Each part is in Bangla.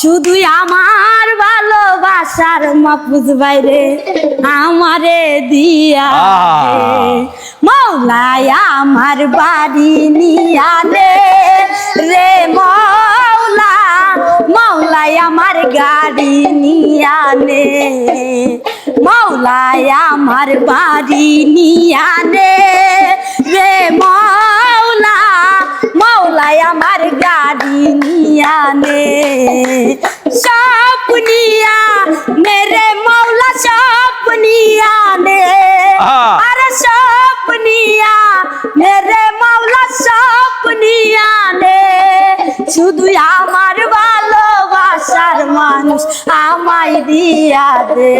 শুধুই আমার ভালোবাসার মাপুজ বাইরে আমারে দিয়া দে। মৌলাই আমার বাড়ি নিয়ালে রে মৌলা মৌলাই আমার গাড়ি নিয়ানে মৌলাই আমার বাড়ি নিয়ানে সপনিয়া মেরে মৌলা সপনিয়া নে আহা। আরে সপনিয়া মেরে মৌলা সপনিয়া নে শুধু আমার ভালোবাসার মানুষ আমায় দিয়া দে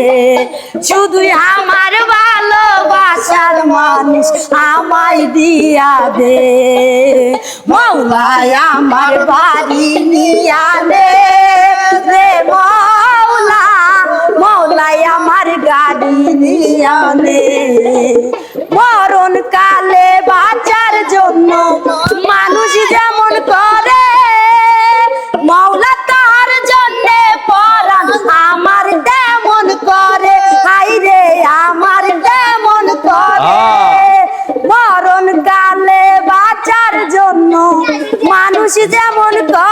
শুধু আমার আমায় দিয়া দে। মৌলায় আমার বাড়ি নিয়া নে রে মৌলা, মৌলায় আমার গাড়ি নিয়া নে মরণ কালে বাঁচার জন্য মরণ কালে বাঁচার জন্য মানুষ যেমন করে